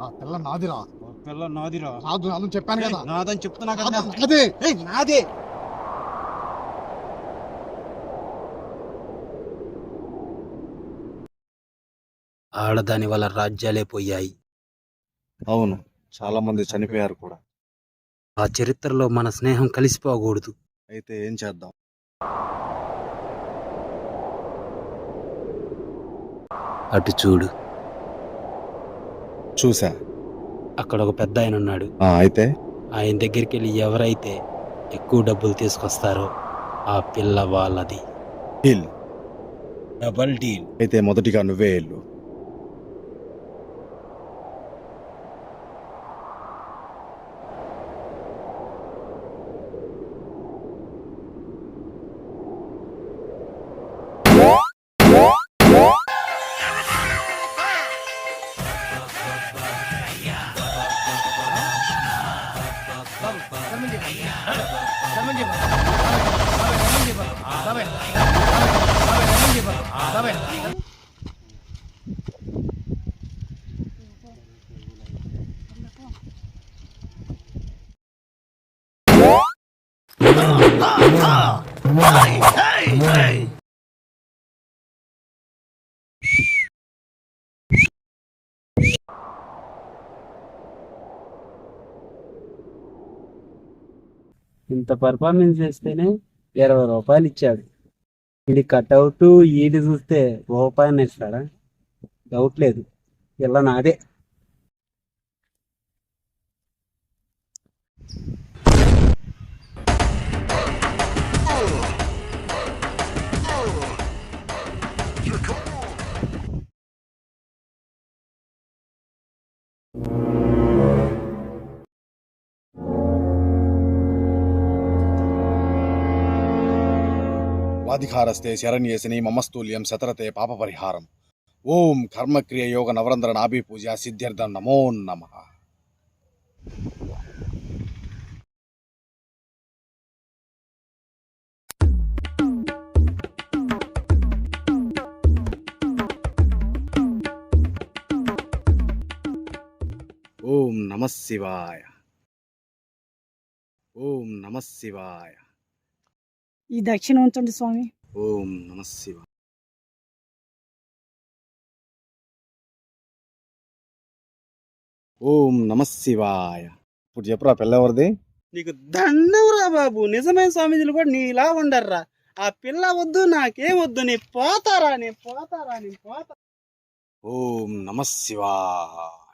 ఆ పిల్ల నాదిరా. ఆ పిల్ల నాదిరా. నాదు నాదని చెప్పాను కదా. నాదని చెప్తున్నా కదా. నాది, నాదే. ఆడదాని వల్ల రాజ్యాలే పోయాయి. అవును చాలా మంది చనిపోయారు కూడా. ఆ చరిత్రలో మన స్నేహం కలిసిపోకూడదు. అయితే ఏం చేద్దాం? అటు చూడు. చూసా అక్కడ ఒక పెద్ద ఆయన ఉన్నాడు. ఆ, అయితే? ఆయన దగ్గరికి వెళ్ళి ఎవరైతే ఎక్కువ డబ్బులు తీసుకొస్తారో ఆ పిల్ల వాళ్ళది. డీల్. Double deal. అయితే మొదటిగా నువ్వే వెళ్ళు. Hey! Hey! Hey! ఇంత పర్ఫార్మెన్స్ చేస్తేనే ఇరవై రూపాయలు ఇచ్చాడు. ఇది కట్అవుట్ ఈడి చూస్తే రూపాయలు ఇస్తాడా? డౌట్ లేదు. ఇలా నాదే. వాధికారస్తే శరణ్యేసిని మమస్తూల్యం శతరతే పాప పరిహారం ఓం కర్మక్రియ యోగ నవరంధ్ర నాభి పూజ సిద్ధ్యర్థం నమో నమ ఓం నమ శివాయ ఓం నమ శివాయ ఈ దక్షిణ ఉంచండి స్వామి. ఓం నమ శివాయ. ఓం నమ శివాయ. ఇప్పుడు చెప్పురా పిల్లెవరిది నీకు దండంరా బాబు. నిజమైన స్వామీజీలు కూడా నీలా ఉండర్రా. ఆ పిల్ల వద్దు నాకేం వద్దు. నీ పోతారా నీ పోతారా నీ పోతా. ఓం నమ శివాయ.